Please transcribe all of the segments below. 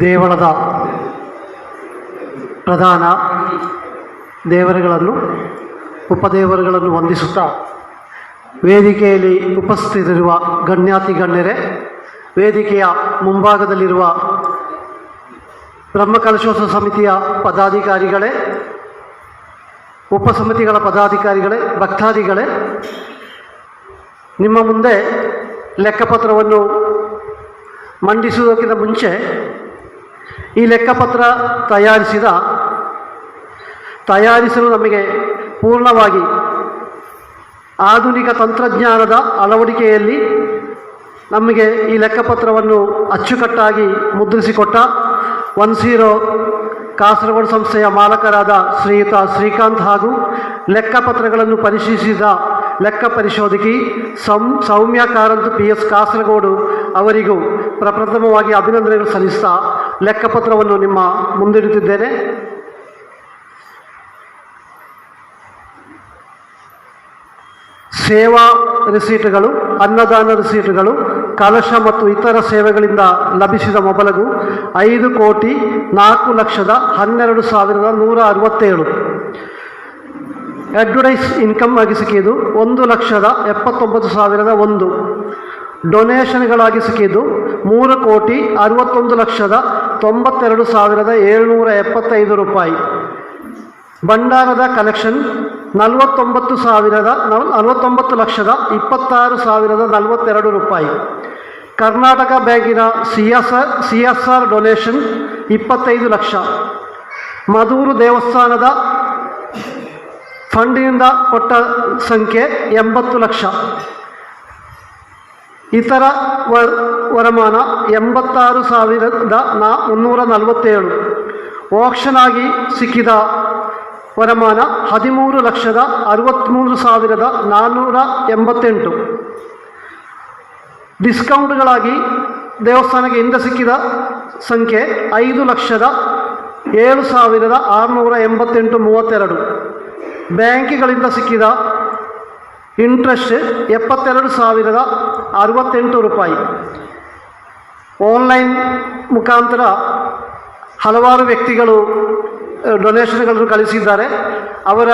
ದೇವಳದ ಪ್ರಧಾನ ದೇವರುಗಳನ್ನು, ಉಪದೇವರುಗಳನ್ನು ವಂದಿಸುತ್ತಾ ವೇದಿಕೆಯಲ್ಲಿ ಉಪಸ್ಥಿತರಿರುವ ಗಣ್ಯಾತಿ ಗಣ್ಯರೇ, ವೇದಿಕೆಯ ಮುಂಭಾಗದಲ್ಲಿರುವ ಬ್ರಹ್ಮಕಲಶೋತ್ಸವ ಸಮಿತಿಯ ಪದಾಧಿಕಾರಿಗಳೇ, ಉಪಸಮಿತಿಗಳ ಪದಾಧಿಕಾರಿಗಳೇ, ಭಕ್ತಾದಿಗಳೇ, ನಿಮ್ಮ ಮುಂದೆ ಲೆಕ್ಕಪತ್ರವನ್ನು ಮಂಡಿಸುವುದಕ್ಕಿಂತ ಮುಂಚೆ ಈ ಲೆಕ್ಕಪತ್ರ ತಯಾರಿಸಿದ, ತಯಾರಿಸಲು ನಮಗೆ ಪೂರ್ಣವಾಗಿ ಆಧುನಿಕ ತಂತ್ರಜ್ಞಾನದ ಅಳವಡಿಕೆಯಲ್ಲಿ ನಮಗೆ ಈ ಲೆಕ್ಕಪತ್ರವನ್ನು ಅಚ್ಚುಕಟ್ಟಾಗಿ ಮುದ್ರಿಸಿಕೊಟ್ಟ ಒನ್ ಝೀರೋ ಕಾಸರಗೋಡು ಸಂಸ್ಥೆಯ ಮಾಲಕರಾದ ಶ್ರೀಯುತ ಶ್ರೀಕಾಂತ್ ಹಾಗೂ ಲೆಕ್ಕಪತ್ರಗಳನ್ನು ಪರಿಶೀಲಿಸಿದ ಲೆಕ್ಕ ಪರಿಶೋಧಕಿ ಸಂ, ಸೌಮ್ಯ ಕಾರಂತ್ ಪಿ ಎಸ್ ಕಾಸರಗೋಡು ಅವರಿಗೂ ಪ್ರಪ್ರಥಮವಾಗಿ ಅಭಿನಂದನೆಗಳು ಸಲ್ಲಿಸ್ತಾ ಲೆಕ್ಕಪತ್ರವನ್ನು ನಿಮ್ಮ ಮುಂದಿಡುತ್ತಿದ್ದೇನೆ. ಸೇವಾ ರಿಸೀಟ್ಗಳು, ಅನ್ನದಾನ ರಿಸೀಟ್ಗಳು, ಕಲಶ ಮತ್ತು ಇತರ ಸೇವೆಗಳಿಂದ ಲಭಿಸಿದ ಮೊಬಲಗು ಐದು ಕೋಟಿ ನಾಲ್ಕು ಲಕ್ಷದ ಹನ್ನೆರಡು ಸಾವಿರದ ನೂರ ಅರವತ್ತೇಳು. ಅಡ್ವರ್ಟೈಸ್ ಇನ್ಕಮ್ ಆಗಿ ಸಿಕ್ಕಿದ್ದು ಒಂದು ಲಕ್ಷದ ಎಪ್ಪತ್ತೊಂಬತ್ತು ಸಾವಿರದ ಒಂದು. ಡೊನೇಷನ್ಗಳಾಗಿ ಸಿಕ್ಕಿದ್ದು ಮೂರು ಕೋಟಿ ಅರವತ್ತೊಂದು ಲಕ್ಷದ ತೊಂಬತ್ತೆರಡು ಸಾವಿರದ ಏಳ್ನೂರ ಎಪ್ಪತ್ತೈದು ರೂಪಾಯಿ. ಭಂಡಾರದ ಕಲೆಕ್ಷನ್ ನಲವತ್ತೊಂಬತ್ತು ಸಾವಿರದ ನಲ್ ನಲವತ್ತೊಂಬತ್ತು ಲಕ್ಷದ ಇಪ್ಪತ್ತಾರು ಸಾವಿರದ ನಲವತ್ತೆರಡು ರೂಪಾಯಿ. ಕರ್ನಾಟಕ ಬ್ಯಾಂಕಿನ C S R C S R donation ಇಪ್ಪತ್ತೈದು ಲಕ್ಷ. ಮಧೂರು ದೇವಸ್ಥಾನದ ಫಂಡಿನಿಂದ ಕೊಟ್ಟ ಸಂಖ್ಯೆ ಎಂಬತ್ತು ಲಕ್ಷ. ಇತರ ವರಮಾನ ಎಂಬತ್ತಾರು ಸಾವಿರದ ನಾ, ಮುನ್ನೂರ ನಲವತ್ತೇಳು. ಆಕ್ಷನ್ ಆಗಿ ಸಿಕ್ಕಿದ ವರಮಾನ ಹದಿಮೂರು ಲಕ್ಷದ ಅರವತ್ತ್ಮೂರು ಸಾವಿರದ ನಾನ್ನೂರ ಎಂಬತ್ತೆಂಟು. ಡಿಸ್ಕೌಂಟ್ಗಳಾಗಿ ದೇವಸ್ಥಾನಕ್ಕೆ ಹಿಂದೆ ಸಿಕ್ಕಿದ ಸಂಖ್ಯೆ ಐದು ಲಕ್ಷದ ಏಳು ಸಾವಿರದ ಆರುನೂರ ಎಂಬತ್ತೆಂಟು ಮೂವತ್ತೆರಡು. ಬ್ಯಾಂಕ್ಗಳಿಂದ ಸಿಕ್ಕಿದ ಇಂಟ್ರೆಸ್ಟ್ ಎಪ್ಪತ್ತೆರಡು ಸಾವಿರದ ಅರವತ್ತೆಂಟು ರೂಪಾಯಿ. ಆನ್ಲೈನ್ ಮುಖಾಂತರ ಹಲವಾರು ವ್ಯಕ್ತಿಗಳು ಡೊನೇಷನ್ಗಳನ್ನು ಕಳಿಸಿದ್ದಾರೆ. ಅವರ,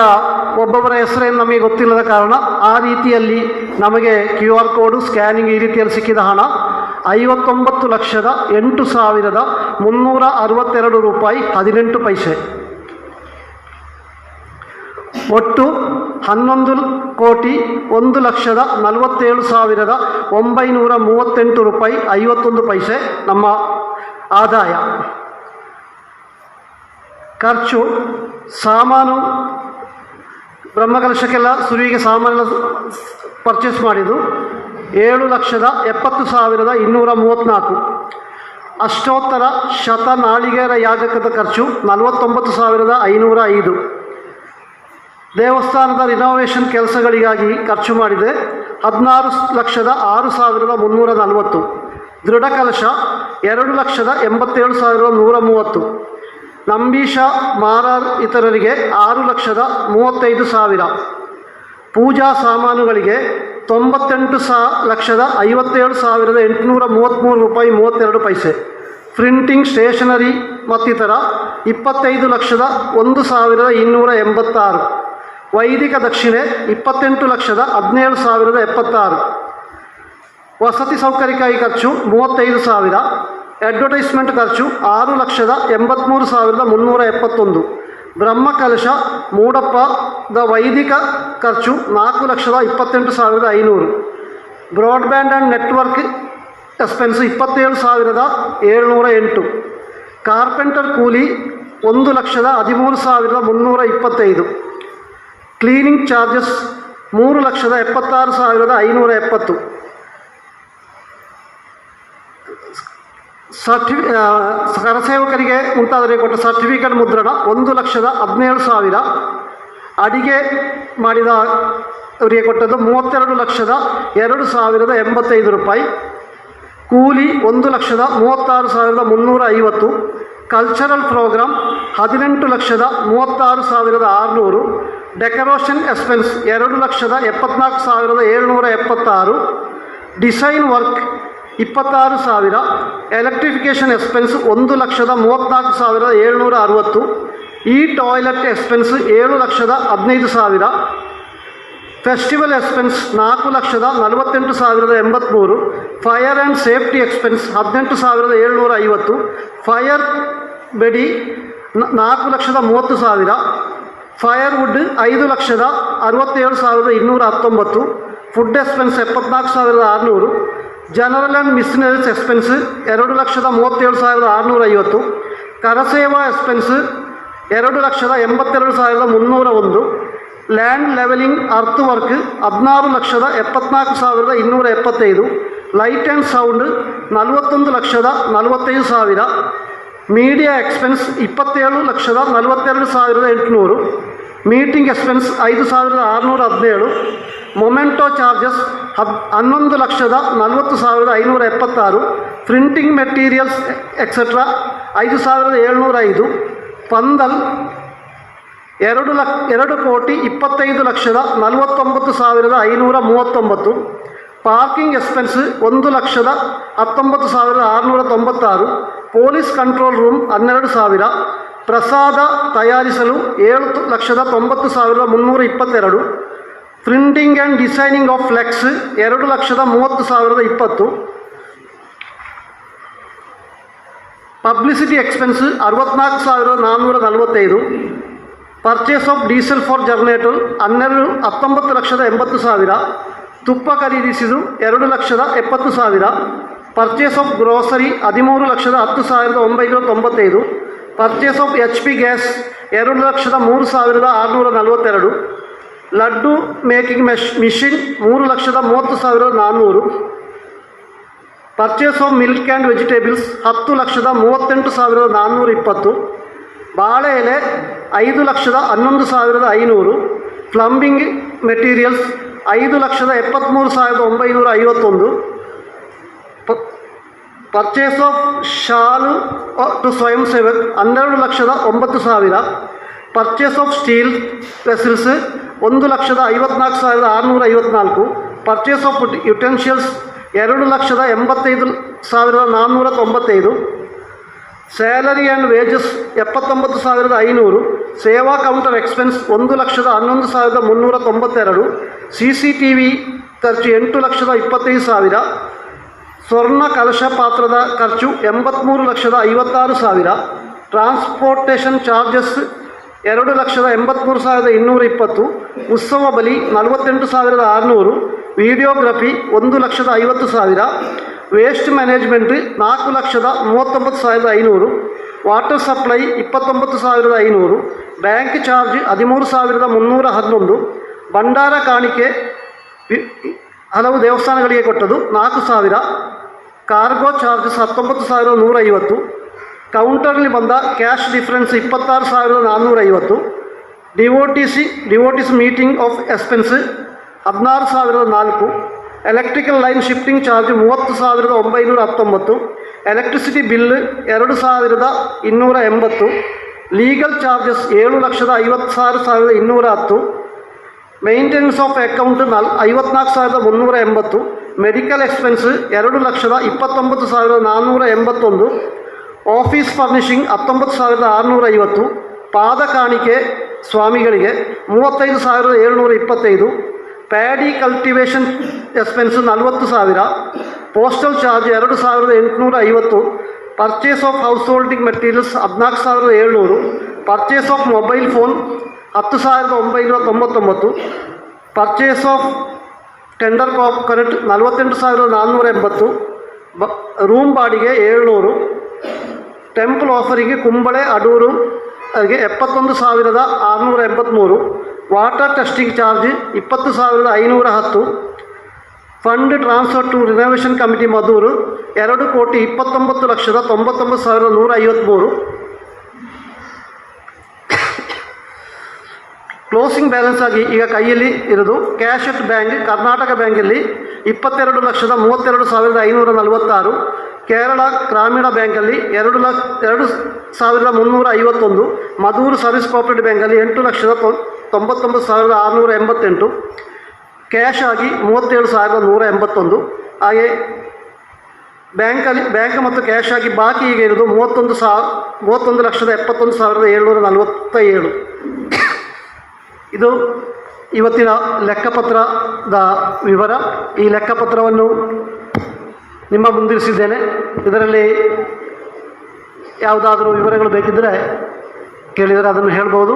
ಒಬ್ಬೊಬ್ಬರ ಹೆಸರೇನು ನಮಗೆ ಗೊತ್ತಿಲ್ಲದ ಕಾರಣ ಆ ರೀತಿಯಲ್ಲಿ ನಮಗೆ ಕ್ಯೂ ಆರ್ ಕೋಡು ಸ್ಕ್ಯಾನಿಂಗ್ ಈ ರೀತಿಯಲ್ಲಿ ಸಿಕ್ಕಿದ ಹಣ ಐವತ್ತೊಂಬತ್ತು ಲಕ್ಷದ ಎಂಟು ಸಾವಿರದ ಮುನ್ನೂರ ಅರವತ್ತೆರಡು ರೂಪಾಯಿ ಹದಿನೆಂಟು ಪೈಸೆ. ಒಟ್ಟು ಹನ್ನೊಂದು ಕೋಟಿ ಒಂದು ಲಕ್ಷದ ನಲವತ್ತೇಳು ಸಾವಿರದ ಒಂಬೈನೂರ ಮೂವತ್ತೆಂಟು ರೂಪಾಯಿ ಐವತ್ತೊಂದು ಪೈಸೆ ನಮ್ಮ ಆದಾಯ. ಖರ್ಚು ಸಾಮಾನು ಬ್ರಹ್ಮಕಲಶಕ್ಕೆಲ್ಲ ಸುರುವಿಗೆ ಸಾಮಾನು ಪರ್ಚೇಸ್ ಮಾಡಿದ್ದು ಏಳು ಲಕ್ಷದ ಎಪ್ಪತ್ತು ಸಾವಿರದ ಇನ್ನೂರ ಮೂವತ್ತ್ನಾಲ್ಕು ಅಷ್ಟೋತ್ತರ ಶತ ನಾಳಿಗೆರ ಯಾಗಕದ ಖರ್ಚು ನಲವತ್ತೊಂಬತ್ತು ಸಾವಿರದ ಐನೂರ ಐದು. ದೇವಸ್ಥಾನದ ರಿನೋವೇಷನ್ ಕೆಲಸಗಳಿಗಾಗಿ ಖರ್ಚು ಮಾಡಿದೆ ಹದಿನಾರು ಲಕ್ಷದ ಆರು ಸಾವಿರದ ಮುನ್ನೂರ ನಲವತ್ತು. ದೃಢ ಕಲಶ ಎರಡು ಲಕ್ಷದ ಎಂಬತ್ತೇಳು ಸಾವಿರದ ನೂರ ಮೂವತ್ತು. ನಂಬೀಶ ಮಾರಾರ್ ಇತರರಿಗೆ ಆರು ಲಕ್ಷದ ಮೂವತ್ತೈದು ಸಾವಿರ. ಪೂಜಾ ಸಾಮಾನುಗಳಿಗೆ ತೊಂಬತ್ತೆಂಟು ಸಾ ಲಕ್ಷದ ಐವತ್ತೇಳು ಸಾವಿರದ ಎಂಟುನೂರ ಮೂವತ್ತ್ಮೂರು ರೂಪಾಯಿ ಮೂವತ್ತೆರಡು ಪೈಸೆ. ಪ್ರಿಂಟಿಂಗ್ ಸ್ಟೇಷನರಿ ಮತ್ತಿತರ ಇಪ್ಪತ್ತೈದು ಲಕ್ಷದ ಒಂದು ಸಾವಿರದ ಇನ್ನೂರ ಎಂಬತ್ತಾರು. ವೈದಿಕ ದಕ್ಷಿಣೆ ಇಪ್ಪತ್ತೆಂಟು ಲಕ್ಷದ ಹದಿನೇಳು ಸಾವಿರದ ಎಪ್ಪತ್ತಾರು. ವಸತಿ ಸೌಕರ್ಯಕ್ಕಾಗಿ ಖರ್ಚು ಮೂವತ್ತೈದು ಸಾವಿರ. ಅಡ್ವರ್ಟೈಸ್ಮೆಂಟ್ ಖರ್ಚು ಆರು ಲಕ್ಷದ ಎಂಬತ್ತ್ಮೂರು ಸಾವಿರದ ಮುನ್ನೂರ ಎಪ್ಪತ್ತೊಂದು. ಬ್ರಹ್ಮಕಲಶ ಮೂಡಪ್ಪದ ವೈದಿಕ ಖರ್ಚು ನಾಲ್ಕು ಲಕ್ಷದ ಇಪ್ಪತ್ತೆಂಟು ಸಾವಿರದ ಐನೂರು. ಬ್ರಾಡ್ಬ್ಯಾಂಡ್ ಆ್ಯಂಡ್ ನೆಟ್ವರ್ಕ್ ಎಕ್ಸ್ಪೆನ್ಸ್ ಇಪ್ಪತ್ತೇಳು ಸಾವಿರದ ಏಳ್ನೂರ ಎಂಟು. ಕಾರ್ಪೆಂಟರ್ ಕೂಲಿ ಒಂದು ಲಕ್ಷದ ಹದಿಮೂರು ಸಾವಿರದ ಮುನ್ನೂರ ಇಪ್ಪತ್ತೈದು. ಕ್ಲೀನಿಂಗ್ ಚಾರ್ಜಸ್ ಮೂರು ಲಕ್ಷದ ಎಪ್ಪತ್ತಾರು ಸಾವಿರದ ಐನೂರ ಎಪ್ಪತ್ತು. ಸರ್ಟಿಫಿ ಕರಸೇವಕರಿಗೆ ಮುಂತಾದವರಿಗೆ ಕೊಟ್ಟ ಸರ್ಟಿಫಿಕೇಟ್ ಮುದ್ರಣ ಒಂದು ಲಕ್ಷದ ಹದಿನೇಳು ಸಾವಿರ. ಅಡಿಗೆ ಮಾಡಿದ ಅವರಿಗೆ ಕೊಟ್ಟದ್ದು ಮೂವತ್ತೆರಡು ಲಕ್ಷದ ಎರಡು ಸಾವಿರದ ಎಂಬತ್ತೈದು ರೂಪಾಯಿ. ಕೂಲಿ ಒಂದು ಲಕ್ಷದ ಮೂವತ್ತಾರು ಸಾವಿರದ ಮುನ್ನೂರ ಐವತ್ತು. ಕಲ್ಚರಲ್ ಪ್ರೋಗ್ರಾಮ್ ಹದಿನೆಂಟು ಲಕ್ಷದ ಮೂವತ್ತಾರು ಸಾವಿರದ ಆರುನೂರು. ಡೆಕೋರೇಷನ್ ಎಕ್ಸ್ಪೆನ್ಸ್ ಎರಡು ಲಕ್ಷದ ಎಪ್ಪತ್ನಾಲ್ಕು ಸಾವಿರದ ಏಳ್ನೂರ ಎಪ್ಪತ್ತಾರು. ಡಿಸೈನ್ ವರ್ಕ್ ಇಪ್ಪತ್ತಾರು ಸಾವಿರ. ಎಲೆಕ್ಟ್ರಿಫಿಕೇಷನ್ ಎಕ್ಸ್ಪೆನ್ಸ್ ಒಂದು ಲಕ್ಷದ ಮೂವತ್ತ್ನಾಲ್ಕು ಸಾವಿರದ ಏಳ್ನೂರ ಅರುವತ್ತು. ಈ ಟಾಯ್ಲೆಟ್ ಎಕ್ಸ್ಪೆನ್ಸ್ ಏಳು ಲಕ್ಷದ ಹದಿನೈದು ಸಾವಿರ. ಫೆಸ್ಟಿವಲ್ ಎಕ್ಸ್ಪೆನ್ಸ್ ನಾಲ್ಕು ಲಕ್ಷದ ನಲವತ್ತೆಂಟು ಸಾವಿರದ ಎಂಬತ್ತ್ಮೂರು ಫೈರ್ ಆ್ಯಂಡ್ ಸೇಫ್ಟಿ ಎಕ್ಸ್ಪೆನ್ಸ್ ಹದಿನೆಂಟು ಸಾವಿರದ ಏಳ್ನೂರ ಐವತ್ತು. ಫೈರ್ ಬೆಡಿ ನಾಲ್ಕು ಲಕ್ಷದ ಮೂವತ್ತು ಸಾವಿರ. ಫೈರ್ವುಡ್ ಐದು ಲಕ್ಷದ ಅರವತ್ತೇಳು ಸಾವಿರದ ಇನ್ನೂರ ಹತ್ತೊಂಬತ್ತು ಫುಡ್ ಎಕ್ಸ್ಪೆನ್ಸ್ ಎಪ್ಪತ್ನಾಲ್ಕು ಸಾವಿರದ ಆರುನೂರು ಜನರಲ್ ಆ್ಯಂಡ್ ಮಿಷನರೀಸ್ ಎಕ್ಸ್ಪೆನ್ಸ್ ಎರಡು ಲಕ್ಷದ ಮೂವತ್ತೇಳು ಸಾವಿರದ ಆರುನೂರ ಐವತ್ತು ಕರಸೇವಾ ಎಕ್ಸ್ಪೆನ್ಸ್ ಎರಡು ಲಕ್ಷದ ಎಂಬತ್ತೆರಡು ಸಾವಿರದ ಮುನ್ನೂರ ಒಂದು ಲ್ಯಾಂಡ್ ಲೆವೆಲಿಂಗ್ ಅರ್ತ್ ವರ್ಕ್ ಹದಿನಾರು ಲಕ್ಷದ ಎಪ್ಪತ್ನಾಲ್ಕು ಸಾವಿರದ ಇನ್ನೂರ ಎಪ್ಪತ್ತೈದು ಲೈಟ್ ಆ್ಯಂಡ್ ಸೌಂಡ್ ನಲವತ್ತೊಂದು ಲಕ್ಷದ ನಲವತ್ತೈದು ಸಾವಿರ ಮೀಡಿಯಾ ಎಕ್ಸ್ಪೆನ್ಸ್ ಇಪ್ಪತ್ತೇಳು ಲಕ್ಷದ ನಲವತ್ತೆರಡು ಸಾವಿರದ ಎಂಟುನೂರು. ಮೀಟಿಂಗ್ ಎಕ್ಸ್ಪೆನ್ಸ್ ಐದು ಸಾವಿರದ ಆರುನೂರ ಹದಿನೇಳು. ಮೊಮೆಂಟೋ ಚಾರ್ಜಸ್ ಹದ್, ಹನ್ನೊಂದು ಲಕ್ಷದ ನಲವತ್ತು ಸಾವಿರದ ಐನೂರ ಎಪ್ಪತ್ತಾರು. ಪ್ರಿಂಟಿಂಗ್ ಮೆಟೀರಿಯಲ್ಸ್ ಎಕ್ಸೆಟ್ರಾ ಐದು ಸಾವಿರದ ಏಳ್ನೂರ ಐದು. ಪಂದಲ್ ಎರಡು ಲಕ್, ಎರಡು ಕೋಟಿ ಇಪ್ಪತ್ತೈದು ಲಕ್ಷದ ನಲವತ್ತೊಂಬತ್ತು ಸಾವಿರದ ಐನೂರ ಮೂವತ್ತೊಂಬತ್ತು. ಪಾರ್ಕಿಂಗ್ ಎಕ್ಸ್ಪೆನ್ಸ್ ಒಂದು ಲಕ್ಷದ ಹತ್ತೊಂಬತ್ತು ಸಾವಿರದ ಆರುನೂರ ತೊಂಬತ್ತಾರು. ಪೊಲೀಸ್ ಕಂಟ್ರೋಲ್ ರೂಮ್ ಹನ್ನೆರಡು ಸಾವಿರ. ಪ್ರಸಾದ ತಯಾರಿಸಲು ಏಳು ಲಕ್ಷದ ತೊಂಬತ್ತು ಸಾವಿರದ ಮುನ್ನೂರ ಇಪ್ಪತ್ತೆರಡು. Printing and designing of flex ಎರಡು ಲಕ್ಷದ ಮೂವತ್ತು ಸಾವಿರದ ಇಪ್ಪತ್ತು. ಪಬ್ಲಿಸಿಟಿ ಎಕ್ಸ್ಪೆನ್ಸ್ ಅರವತ್ನಾಲ್ಕು ಸಾವಿರದ ನಾನ್ನೂರ ನಲವತ್ತೈದು. Purchase of diesel for generator ಹನ್ನೆರಡು ಹತ್ತೊಂಬತ್ತು ಲಕ್ಷದ ಎಂಬತ್ತು ಸಾವಿರ. ತುಪ್ಪ ಖರೀದಿಸಿದು ಎರಡು ಲಕ್ಷದ ಎಪ್ಪತ್ತು ಸಾವಿರ. ಪರ್ಚೇಸ್ ಆಫ್ ಗ್ರೋಸರಿ ಹದಿಮೂರು ಲಕ್ಷದ ಹತ್ತು ಸಾವಿರದ ಒಂಬೈನೂರ ತೊಂಬತ್ತೈದು. Purchase of H P gas ಎರಡು ಲಕ್ಷದ ಮೂರು ಸಾವಿರದ ಆರುನೂರ ನಲವತ್ತೆರಡು. ಲಡ್ಡು ಮೇಕಿಂಗ್ ಮೆಷ್ ಮಿಷಿನ್ ಮೂರು ಲಕ್ಷದ ಮೂವತ್ತು ಸಾವಿರದ ನಾನ್ನೂರು. Purchase of milk and vegetables ಹತ್ತು ಲಕ್ಷದ ಮೂವತ್ತೆಂಟು ಸಾವಿರದ ನಾನ್ನೂರ ಇಪ್ಪತ್ತು. ಬಾಳೆ ಎಲೆ ಐದು ಲಕ್ಷದ ಹನ್ನೊಂದು ಸಾವಿರದ ಐನೂರು. ಪ್ಲಂಬಿಂಗ್ ಮೆಟೀರಿಯಲ್ಸ್ ಐದು ಲಕ್ಷದ ಎಪ್ಪತ್ತ್ಮೂರು ಸಾವಿರದ ಒಂಬೈನೂರ ಐವತ್ತೊಂದು. ಪರ್ಚೇಸ್ ಆಫ್ ಶಾಲು ಟು ಸ್ವಯಂ ಸೇವಕ್ ಹನ್ನೆರಡು ಲಕ್ಷದ ಒಂಬತ್ತು ಸಾವಿರ. ಪರ್ಚೇಸ್ ಆಫ್ ಸ್ಟೀಲ್ ವೆಸಲ್ಸ್ ಒಂದು ಲಕ್ಷದ ಐವತ್ನಾಲ್ಕು ಸಾವಿರದ ಆರುನೂರ ಐವತ್ನಾಲ್ಕು. ಪರ್ಚೇಸ್ ಆಫ್ ಯುಟೆನ್ಷಿಯಲ್ಸ್ ಎರಡು ಲಕ್ಷದ ಎಂಬತ್ತೈದು ಸಾವಿರದ ನಾನ್ನೂರ ತೊಂಬತ್ತೈದು. ಸ್ಯಾಲರಿ ಆ್ಯಂಡ್ ವೇಜಸ್ ಎಪ್ಪತ್ತೊಂಬತ್ತು ಸಾವಿರದ ಐನೂರು. ಸೇವಾ ಕೌಂಟರ್ ಎಕ್ಸ್ಪೆನ್ಸ್ ಒಂದು ಲಕ್ಷದ ಹನ್ನೊಂದು ಸಾವಿರದ ಮುನ್ನೂರ ತೊಂಬತ್ತೆರಡು ಸಿ ಸಿ ಟಿ ವಿ ಖರ್ಚು ಎಂಟು ಲಕ್ಷದ ಇಪ್ಪತ್ತೈದು ಸಾವಿರ, ಸ್ವರ್ಣ ಕಲಶ ಪಾತ್ರದ ಖರ್ಚು ಎಂಬತ್ತ್ಮೂರು ಲಕ್ಷದ ಐವತ್ತಾರು ಸಾವಿರ, ಟ್ರಾನ್ಸ್ಪೋರ್ಟೇಷನ್ ಚಾರ್ಜಸ್ ಎರಡು ಲಕ್ಷದ ಎಂಬತ್ತ್ಮೂರು ಸಾವಿರದ ಇನ್ನೂರ ಇಪ್ಪತ್ತು, ಉತ್ಸವ ಬಲಿ ನಲವತ್ತೆಂಟು ಸಾವಿರದ ಆರುನೂರು, ವಿಡಿಯೋಗ್ರಫಿ ಒಂದು ಲಕ್ಷದ ಐವತ್ತು ಸಾವಿರ, ವೇಸ್ಟ್ ಮ್ಯಾನೇಜ್ಮೆಂಟ್ ನಾಲ್ಕು ಲಕ್ಷದ ಮೂವತ್ತೊಂಬತ್ತು ಸಾವಿರದ ಐನೂರು, ವಾಟರ್ ಸಪ್ಲೈ ಇಪ್ಪತ್ತೊಂಬತ್ತು ಸಾವಿರದ ಐನೂರು ಬ್ಯಾಂಕ್ ಚಾರ್ಜ್ ಹದಿಮೂರು ಸಾವಿರದ ಮುನ್ನೂರ ಹನ್ನೊಂದು. ಭಂಡಾರ ಕಾಣಿಕೆ ಹಲವು ದೇವಸ್ಥಾನಗಳಿಗೆ ಕೊಟ್ಟದು ನಾಲ್ಕು ಸಾವಿರ. ಕಾರ್ಗೋ ಚಾರ್ಜಸ್ ಹತ್ತೊಂಬತ್ತು ಸಾವಿರದ ನೂರೈವತ್ತು ಕೌಂಟರ್ಲಿ ಬಂದ ಕ್ಯಾಶ್ ಡಿಫ್ರೆನ್ಸ್ ಇಪ್ಪತ್ತಾರು ಸಾವಿರದ ನಾನ್ನೂರೈವತ್ತು devotees, devotees meeting of expense ಹದಿನಾರು ಸಾವಿರದ ನಾಲ್ಕು. ಎಲೆಕ್ಟ್ರಿಕಲ್ ಲೈನ್ ಶಿಫ್ಟಿಂಗ್ ಚಾರ್ಜ್ ಮೂವತ್ತು ಸಾವಿರದ ಒಂಬೈನೂರ ಹತ್ತೊಂಬತ್ತು. ಎಲೆಕ್ಟ್ರಿಸಿಟಿ ಬಿಲ್ ಎರಡು ಸಾವಿರದ ಇನ್ನೂರ ಎಂಬತ್ತು. ಲೀಗಲ್ ಚಾರ್ಜಸ್ ಏಳು ಲಕ್ಷದ ಐವತ್ತಾರು ಸಾವಿರದ ಇನ್ನೂರ ಹತ್ತು. ಮೇಂಟೆನೆನ್ಸ್ ಆಫ್ ಅಕೌಂಟ್ ನಲ್ ಐವತ್ನಾಲ್ಕು ಸಾವಿರದ ಮುನ್ನೂರ ಎಂಬತ್ತು ಮೆಡಿಕಲ್ ಎಕ್ಸ್ಪೆನ್ಸ್ ಎರಡು ಲಕ್ಷದ ಇಪ್ಪತ್ತೊಂಬತ್ತು ಸಾವಿರದ ನಾನ್ನೂರ ಎಂಬತ್ತೊಂದು ಆಫೀಸ್ ಫರ್ನಿಷಿಂಗ್ ಹತ್ತೊಂಬತ್ತು ಸಾವಿರದ ಆರುನೂರ ಐವತ್ತು. ಪಾದ ಕಾಣಿಕೆ ಸ್ವಾಮಿಗಳಿಗೆ ಮೂವತ್ತೈದು ಸಾವಿರದ ಏಳ್ನೂರ ಇಪ್ಪತ್ತೈದು. ಪ್ಯಾಡಿ ಕಲ್ಟಿವೇಷನ್ ಎಕ್ಸ್ಪೆನ್ಸ್ ನಲವತ್ತು ಸಾವಿರ. ಪೋಸ್ಟಲ್ ಚಾರ್ಜ್ ಎರಡು ಸಾವಿರದ ಎಂಟುನೂರ ಐವತ್ತು. Purchase of house holding materials ಹದಿನಾಲ್ಕು ಸಾವಿರದ ಏಳ್ನೂರು. ಪರ್ಚೇಸ್ ಆಫ್ ಮೊಬೈಲ್ ಫೋನ್ ಹತ್ತು ಸಾವಿರದ ಒಂಬೈನೂರ ತೊಂಬತ್ತೊಂಬತ್ತು. Purchase of tender cop current ನಲವತ್ತೆಂಟು ಸಾವಿರದ ನಾನ್ನೂರ ಎಂಬತ್ತು. ಬ ರೂಮ್ ಬಾಡಿಗೆ ಏಳ್ನೂರು. ಟೆಂಪಲ್ ಆಫರಿಗೆ ಕುಂಬಳೆ, ಅಡೂರು ಅವರಿಗೆ ಎಪ್ಪತ್ತೊಂದು ಸಾವಿರದ ಆರುನೂರ ಎಂಬತ್ತ್ಮೂರು ವಾಟರ್ ಟೆಸ್ಟಿಂಗ್ ಚಾರ್ಜ್ ಇಪ್ಪತ್ತು ಸಾವಿರದ ಐನೂರ ಹತ್ತು. Fund transfer to renovation committee Madhur ಎರಡು ಕೋಟಿ ಇಪ್ಪತ್ತೊಂಬತ್ತು ಲಕ್ಷದ ತೊಂಬತ್ತೊಂಬತ್ತು ಸಾವಿರದ ನೂರ ಐವತ್ತ್ಮೂರು ಕ್ಲೋಸಿಂಗ್ ಬ್ಯಾಲೆನ್ಸ್ ಆಗಿ ಈಗ ಕೈಯಲ್ಲಿ ಇರೋದು ಕ್ಯಾಶ್ ಅಟ್ ಬ್ಯಾಂಕ್ ಕರ್ನಾಟಕ ಬ್ಯಾಂಕಲ್ಲಿ ಇಪ್ಪತ್ತೆರಡು ಲಕ್ಷದ ಮೂವತ್ತೆರಡು ಸಾವಿರದ ಐನೂರ ನಲವತ್ತಾರು. ಕೇರಳ ಗ್ರಾಮೀಣ ಬ್ಯಾಂಕಲ್ಲಿ ಎರಡು ಲಕ್ಷ, ಎರಡು ಸಾವಿರದ ಮುನ್ನೂರ ಐವತ್ತೊಂದು. ಮಧೂರು ಸರ್ವಿಸ್ ಕೋಆಪರೇಟಿವ್ ಬ್ಯಾಂಕಲ್ಲಿ ಎಂಟು ಲಕ್ಷದ ತೊಂಬತ್ತೊಂಬತ್ತು ಸಾವಿರದ ಆರುನೂರ ಎಂಬತ್ತೆಂಟು. ಕ್ಯಾಶ್ ಆಗಿ ಮೂವತ್ತೇಳು ಸಾವಿರದ ನೂರ ಎಂಬತ್ತೊಂದು. ಹಾಗೆ ಬ್ಯಾಂಕಲ್ಲಿ ಬ್ಯಾಂಕ್ ಮತ್ತು ಕ್ಯಾಶ್ ಆಗಿ ಬಾಕಿ ಈಗ ಇರೋದು ಮೂವತ್ತೊಂದು ಸಾವಿರ, ಮೂವತ್ತೊಂದು ಲಕ್ಷದ ಎಪ್ಪತ್ತೊಂದು ಸಾವಿರದ ಏಳ್ನೂರ ನಲವತ್ತ ಏಳು ಇದು ಇವತ್ತಿನ ಲೆಕ್ಕಪತ್ರದ ವಿವರ. ಈ ಲೆಕ್ಕಪತ್ರವನ್ನು ನಿಮ್ಮ ಮುಂದಿರಿಸಿದ್ದೇನೆ. ಇದರಲ್ಲಿ ಯಾವುದಾದರೂ ವಿವರಗಳು ಬೇಕಿದ್ದರೆ ಕೇಳಿದರೆ ಅದನ್ನು ಹೇಳ್ಬೋದು.